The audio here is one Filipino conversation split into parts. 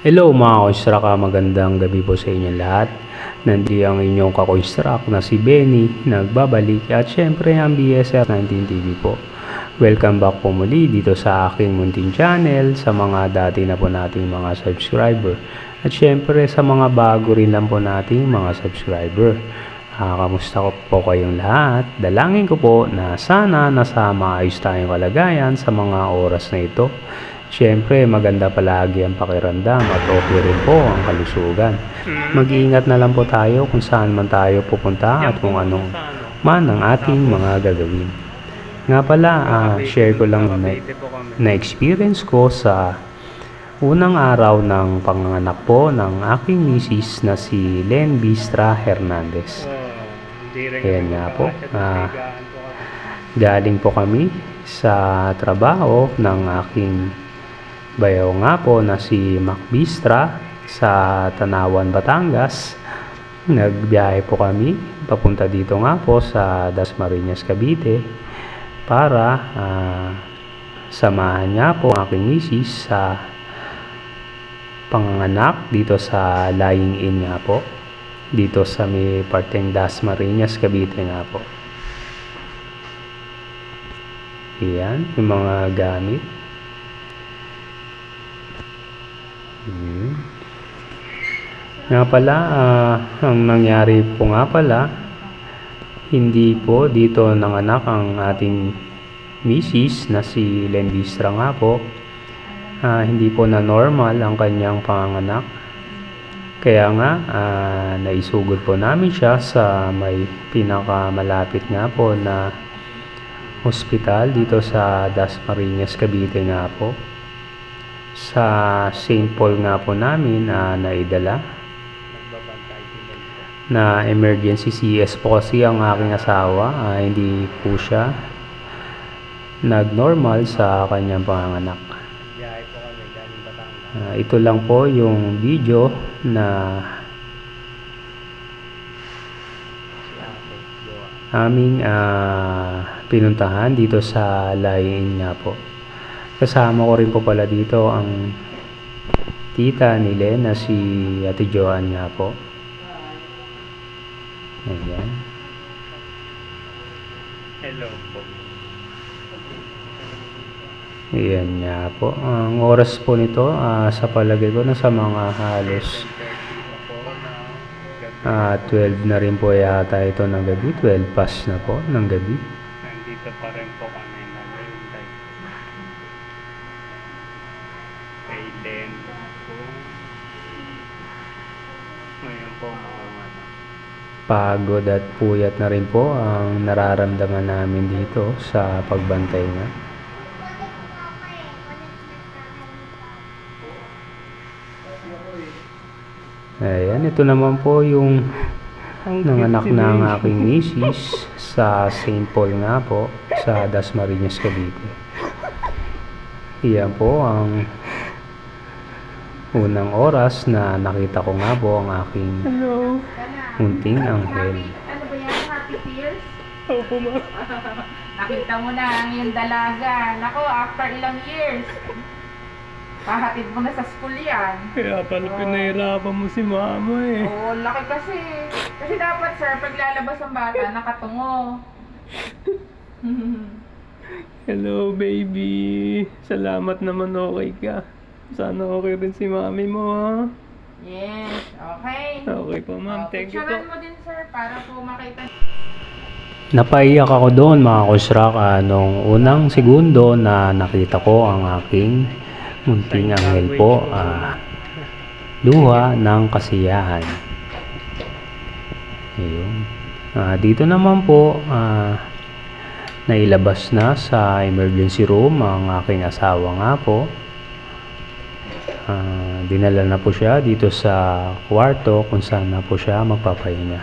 Hello mga konstraka, magandang gabi po sa inyo lahat. Nandi ang inyong kakonstrak na si Benny, nagbabalik at syempre ang BSR 19 TV po. Welcome back po muli dito sa aking munting channel, sa mga dati na po nating mga subscriber. At syempre sa mga bago rin lang po nating mga subscriber. Ah, kamusta ko po kayong lahat? Dalangin ko po na sana nasa maayos tayong kalagayan sa mga oras na ito. Siyempre, maganda palagi ang pakiramdam at okay rin po ang kalusugan. Mag-iingat na lang po tayo kung saan man tayo pupunta at kung anong man ang ating mga gagawin. Nga pala, ah, share ko lang na, na experience ko sa unang araw ng panganganak po ng aking misis na si Len Bistra Hernandez. Ayan nga po. Ah, Galing po kami sa trabaho ng aking bayaw nga po na si Mac Bistra sa Tanawan, Batangas. Nagbiyahe po kami papunta dito nga po sa Dasmariñas, Cavite para ah, samahan niya po ang aking misis sa panganganak dito sa Lying In nga po dito sa may parteng Dasmariñas, Cavite nga po. Yan, yung mga gamit. Hmm. Nga pala, ah, ang nangyari po nga pala, hindi po dito nanganak ang ating misis na si Len Bistra nga po. Ah, hindi po na normal ang kanyang panganganak. Kaya nga, ah, naisugod po namin siya sa may pinakamalapit nga po na hospital dito sa Dasmariñas, Cavite nga po. Sa St. Paul nga po namin na naidala na emergency CS po kasi ang aking asawa. Ah, hindi po siya nag-normal sa kanyang panganganak. Ah, ito lang po yung video na aming ah, pinuntahan dito sa Lain nga po. Kasama ko rin po pala dito ang tita ni Len na si Ate Joan nga po. Ayan. Hello po. Ayan nga po. Ang oras po nito ah, sa palagay ko na sa mga halos ah, 12 na rin po yata ito ng gabi. 12 past na po ng gabi. Nandito pa rin po kami na naghihintay. Kay Len po. Ngayon po mga ano. Pagod at puyat na rin po ang nararamdaman namin dito sa pagbantay nga. Ayan, ito naman po yung nanganak na ang aking misis sa St. Paul nga po sa Dasmariñas, Cavite. Iyan po ang unang oras na nakita ko nga po ang aking Hello. munting anghel. Ano ba yan? Happy Tears? Opo ma. Nakita mo na ang iyong dalaga. Nako, after ilang years. Pahatid mo na sa school yan. Kaya pala pinahirapan mo si mama eh. Oo, laki kasi. Kasi dapat sir, pag lalabas ang bata, nakatungo. Hello baby. Salamat naman okay ka. Sana okay rin si mami mo ha. yes, okay. Okay po ma'am. Oh, Thank you picturean po. mo din sir, para po makita. Napaiyak ako doon mga kusrak ah, nung unang segundo na nakita ko ang aking munting anghel po. ah, luha ng kasiyahan. Ayun. Ah, dito naman po, ah, nailabas na sa emergency room ang aking asawa nga po. Ah, dinala na po siya dito sa kwarto kung saan na po siya magpapahinga.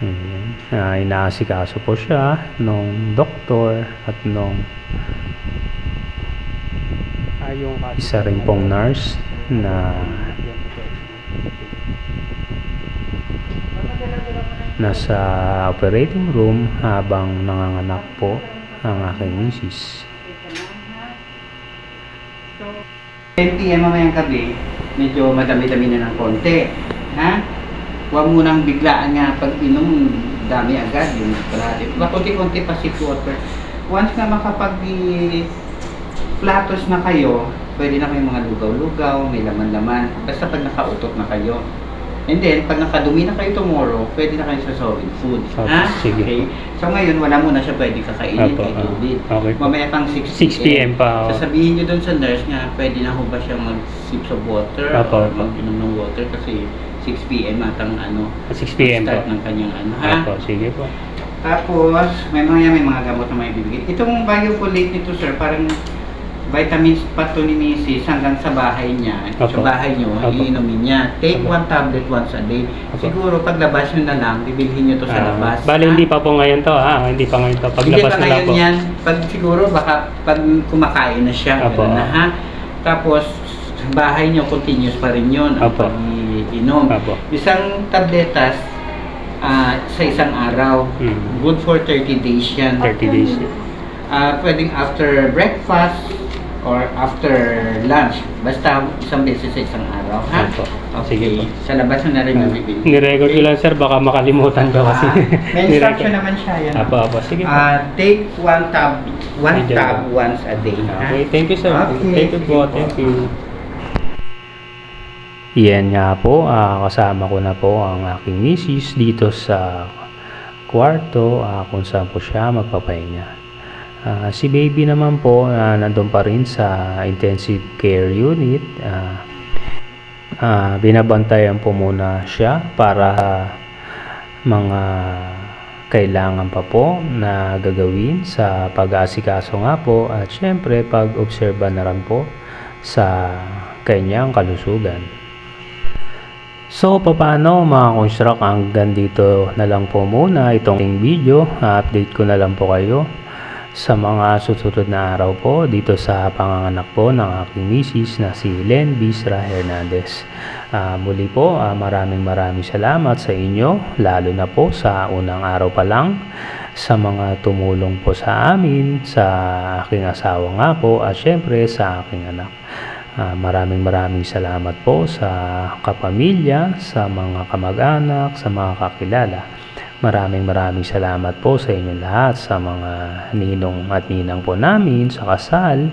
Ayan. Ah, inaasikaso po siya nung doktor at nung isa rin pong nurse na nasa operating room habang nanganganak po ang aking misis. 10 p.m. mamayang gabi, medyo madami-dami na ng konti. Ha? Huwag mo nang biglaan nga pag inom, dami agad yung kalahati. Diba, konti-konti pa sip water. Once na makapag platos na kayo, pwede na kayong mga lugaw-lugaw, may laman-laman. Basta pag nakautot na kayo. And then, pag nakadumi na kayo tomorrow, pwede na kayo sa solid food. Okay, ha? sige. Okay? So ngayon, wala mo na siya pwede kakainin Apo, kay ah, tubig. okay po. Mamaya pang 6 6 p.m. pa. oh. Sasabihin nyo doon sa nurse nga, pwede na ho ba siyang mag-sip of water Apo, apo. mag-inom ng water kasi 6 p.m. atang ano, 6 p.m. start po. ng kanyang ano ha. Opo, sige po. Tapos, may mga may mga gamot na may bibigay. Itong biofolate nito sir, parang vitamins pa to ni Mrs. hanggang sa bahay niya. Sa Apo. bahay niyo, Apo. iinumin niya. Take Apo. one tablet once a day. Apo. Siguro paglabas nyo na lang, bibilhin nyo to sa Ah, labas. bali, ha? hindi pa po ngayon to, ha? Hindi pa ngayon to. Hindi Paglabas pa na lang ngayon po. yan. Pag siguro baka pag kumakain na siya, ganun na ha. Tapos sa bahay niyo continuous pa rin 'yon ang Apo. pag-inom. Apo. Isang tabletas ah, sa isang araw. Hmm. Good for 30 days yan. 30 days. Ah, pwedeng after breakfast or after lunch. Basta isang beses sa isang araw, ha? Okay. Sige po. Sa labas na rin yung bibili. Nirecord ko lang, sir. Baka makalimutan ko kasi. Ah, may instruction naman siya yan. Apo, apo. Sige po. Ah, take one tab, one Medyo- tab once a day. ha? Okay, thank you sir. Okay, Thank you po. sige po. Thank you. Yan nga po, ah, kasama ko na po ang aking misis dito sa kwarto ah, kung saan po siya magpapahinga. Ah, si baby naman po ah, nandun pa rin sa intensive care unit. Ah, ah, binabantayan po muna siya para mga kailangan pa po na gagawin sa pag-aasikaso nga po at syempre pag-obserba na rin po sa kanyang kalusugan. So, paano mga construct hanggang dito na lang po muna itong video. update ko na lang po kayo sa mga susunod na araw po dito sa panganganak po ng aking misis na si Len Bisra Hernandez. Ah, muli po, ah, maraming maraming salamat sa inyo, lalo na po sa unang araw pa lang sa mga tumulong po sa amin, sa aking asawa nga po at syempre sa aking anak. Ah, maraming maraming salamat po sa kapamilya, sa mga kamag-anak, sa mga kakilala. Maraming maraming salamat po sa inyong lahat, sa mga ninong at ninang po namin, sa kasal,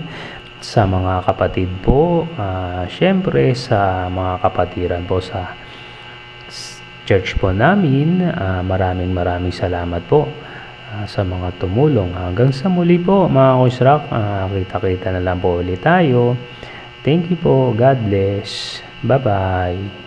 sa mga kapatid po, ah, syempre sa mga kapatiran po sa church po namin. Ah, maraming maraming salamat po ah, sa mga tumulong. Hanggang sa muli po mga kusrak, ah, kita-kita na lang po ulit tayo. Thank you po. God bless. Bye-bye.